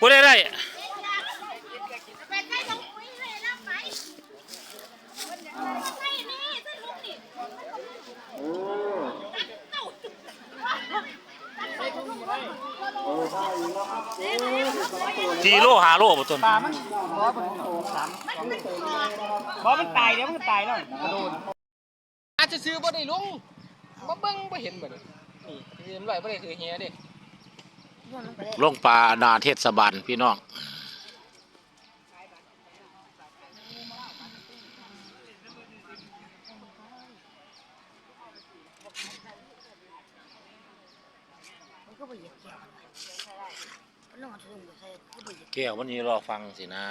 ผู้ได้ได้ไปใกล้ตรงคุยเลยนะไปใกล้นี่ใกล้ลุงนี่สี่โลหาโลบ่ต้นปลามันบ่มันโตสามบ่มันตายเดี๋ยวมันก็ตายแล้วกระโดนอาจจะซื้อบ่ได้ลุงบ่เบิ่งบ่เห็นบ่นี่นี่เห็นไว้บ่ได้ถือเฮียเด้ ลงปลานาเทศบาลพี่น้องแก้วมันลงมาถึงบ่ใส่ก็ไปเหยียบแก้วมันนี่รอฟังสินะ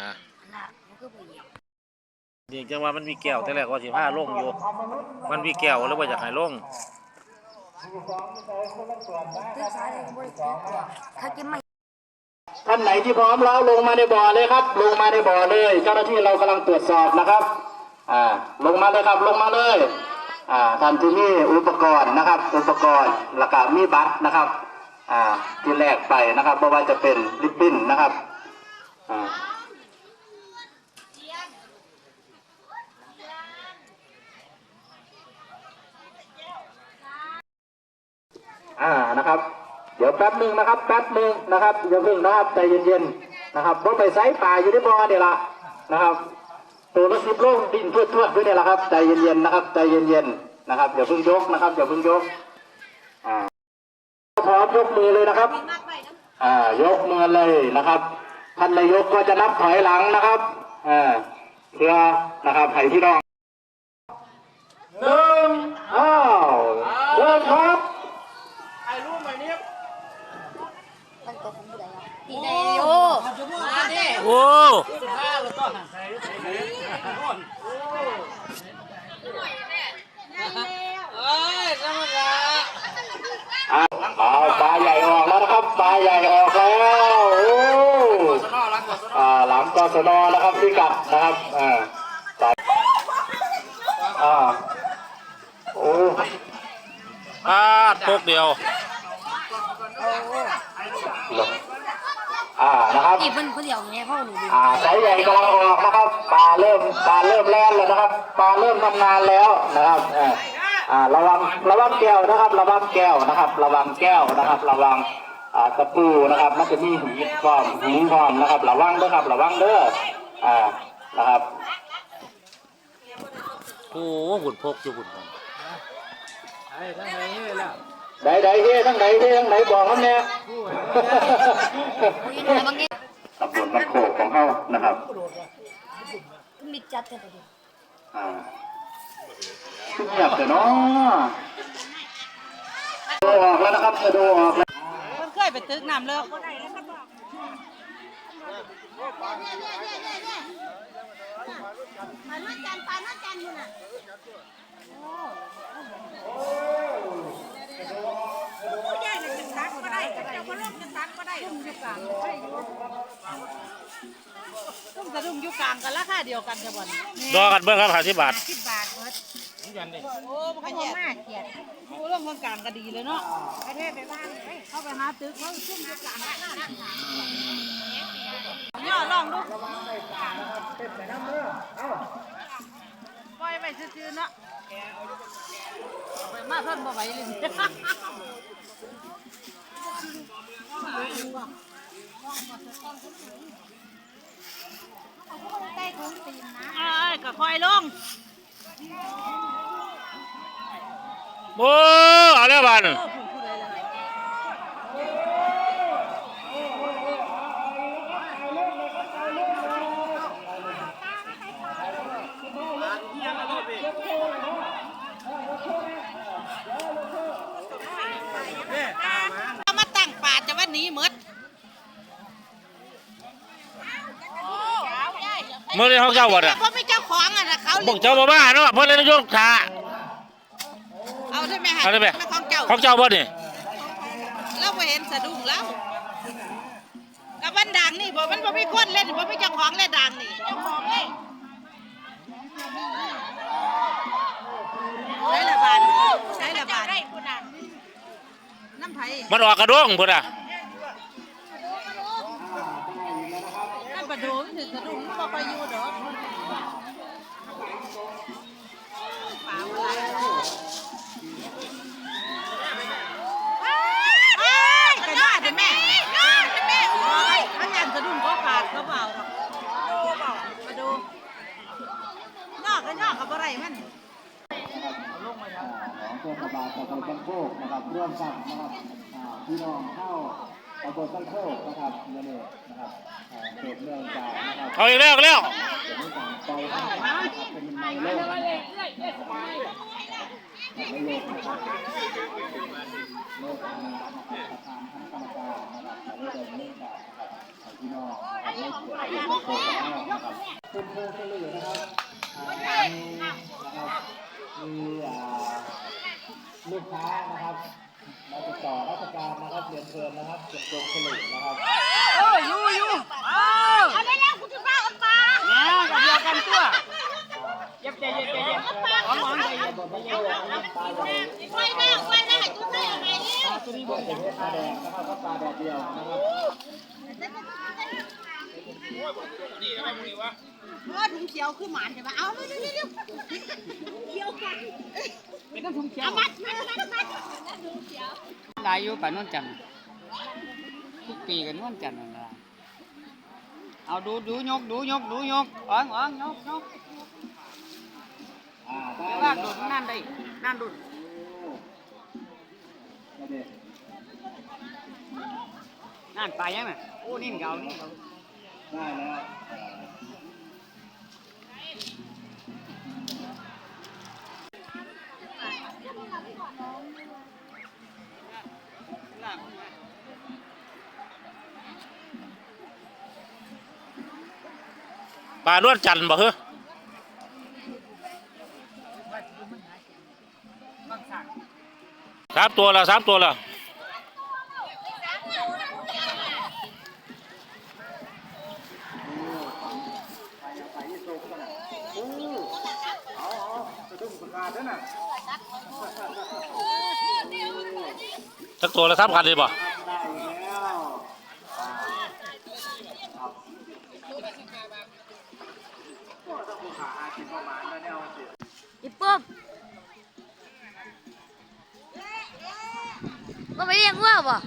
เหยียบนี่จังว่ามันมีแก้วแต่แรกว่าสิพาลงอยู่ มันมีแก้วแล้วว่าอยากให้ลง ท่านไหนที่พร้อมแล้วลงมาในบ่อเลยครับ ลงมาในบ่อเลย เจ้าหน้าที่เรากำลังตรวจสอบนะครับ อ่า ลงมาเลยครับ ลงมาเลย อ่าท่านที่มีอุปกรณ์นะครับ อุปกรณ์แล้วก็มีบัตรนะครับ อ่า ที่แลกไปนะครับไม่ว่าจะเป็นลิปบิ้นนะครับ อ่า นะครับ เดี๋ยวแป๊บหนึ่งนะครับ แป๊บหนึ่งนะครับอย่าเพิ่งนะครับใจเย็นๆนะครับเพราะไปไซส์ป่าอยู่ในบ่อเนี่ยละนะครับตัวละสิบโลดินทวดทวๆด้วยเนี่ยละครับใจเย็นๆนะครับใจเย็นๆนะครับอย่าเพิ่งยกนะครับอย่าเพิ่งยกอ่าพร้อมยกมือเลยนะครับอ่ายกมือเลยนะครับท่านนายกก็จะนับถอยหลังนะครับอ่าเพื่อนะครับให้พี่น้องหนึ่งอ้าวเริ่มครับ มันตกผมบ่ได้อะตีได้โยโอ้เอ้ยธรรมดาอ่าเอาปลาใหญ่ออกแล้วนะครับปลาใหญ่ออกแล้วโอ้อ่าหลังกศนนะครับพี่กัดนะครับอ่าปลาอ่าโอ้ปลาตกเดียว อ่านะครับนี่เพิ่นผู้เดียวแม่พ่อหนูดูอ่าสายใหญ่กำลังออกนะครับปลาเริ่มปลาเริ่มแล่นแล้วนะครับปลาเริ่มทำงานแล้วนะครับอ่าอ่าระวังระวังแก้วนะครับ ระวังแก้วนะครับ ระวังแก้วนะครับ ระวังอ่ากระปูนะครับมันจะมีหีบพร้อมหินพร้อมนะครับ ระวังเด้อครับ ระวังเด้ออ่านะครับโอ้หุ่นพกอยู่หุ่นไอ้ทั้งไหนเลยล่ะ ใดใดเฮ้ทั้งใดเฮ้ทั้งไหนบอกน้ำเนี่ยคุยหน่อยบางทีตำบลมันโคกของเขานะครับมีจัดแต่ตัวเดียวอ่าขึ้นเงียบแต่เนาะดูออกแล้วนะครับจะดูออกแล้วมันเคยไปตึกน้ำเลิกปานจันปานจันอยู่น่ะ ต้องสะดุ้งอยู่กลางกันราคาเดียวกันจะบ่นดอกันเบิ่งครับห้าสิบบาทสิบบาทเบิดโอ้มันขยันมากเกียดโอ้รื่องคนกลางก็ดีเลยเนาะไปเทศไปบ้านเข้าไปหาตึกเขาซุ่มอยู่กลางย่อลองดูปล่อยไปซื่อๆเนาะ ไปมาเพิ่นบ่ไหวเลยน้องตีนนะเอ้ยก็คอยลงโอ้เอาแล้วบาน โอ้ผู้ผู้ใดล่ะ เอามาตั้งป่าจะว่าหนีหมด เมื่อไรเขาเจ้าบ่น่ะเพราะไม่เจ้าของอะนะเขาบอกเจ้าบ่มาเนาะเพิ่นเลยนายกขาเอาได้ไหมฮะเอาได้ไหมของเจ้าของเจ้าบ่นี่เราไปเห็นสะดุ้งแล้วกับบ้านดังนี่บอกมันบ่มีคนเล่นบ่มีเจ้าของเล่นดังนี่เจ้าของเล่นใช้ละบานใช้ละบานน้ำไผ่มันออกกระด้งพุ่นอะ ดูมันถึงสะดุมบ่ค่อยู่ดอกป่าอะไรเอ้ยกระยาดแม่ยาดแม่โอ้ยถ้ายันสะดุ้งก็ขาดเขาเปล่าหรอกดูเปล่ามาดูนอกก็นอกกับอะไรมันของเทศบาลตำบลกันโคกนะครับร่วมกันนะครับพี่น้องเข้า ตำบลกันโคกนะครับนี่นี่นะครับอ่าเขตเมืองจากนะครับเอาอีกแล้วเอาอีกแล้วจะไม่ต่างไปนะครับเป็นในโลกนะครับในโลกนะครับโลกนี้นะครับประธานคณะกรรมการนะครับจะได้เดินเรื่องการนะครับพี่น้องนะครับไม่เกี่ยวกับโคกนะครับคุณครูเฉลี่ยนะครับอ่ามีนะครับมีอ่าลูกค้านะครับ มาติดต่อราชการนะครับเรียนเชิญนะครับเป็นกรมผลิตนะครับเออยูยูเออเอาได้แล้วคุณจะบ้าเอาปลาเดียวกันตัวเย็บใจเย็นใจเย็นหอมหอมใจเย็นตำบลบ้านโคกนะครับปลาใหญ่ไว้หน้าไว้หน้าจุดได้ยังไงเนี่ปลาตัวนี้เป็นปลาแดงนะครับก็ปลาแดดเดียวนะครับเออ ถุงเขียวคือหมานใช่ปะเอาเร็วเร็วเร็วเขียวกันเป็นน้ำทุ่งเขียวเอามัดมัดมัดมัดหลายอยู่ป่านนวลจันทร์ทุกปีกันนวลจันทร์นั่นล่ะเอาดูดูยกดูยกดูยกอ่องอ่องยกยกอ่าได้แต่แล้ว่าวดุดนั่นได้นั่นดุดไม่ได้นั่นไปยังน่ะโอ้นี่เก่านี่เก่าได้แล้ว ปลานวดจันทร์บ่เฮ้อสามตัวละสามตัวละสะดุ้งสงการด้วยนะ สักตัวละสามพันเลยบ่ได้แล้วอ่าครับก็ต้องผู้ขาอาชีพประมาณนั้นแนวสิอีปุ๊บก็ไปเรียกว่าบ่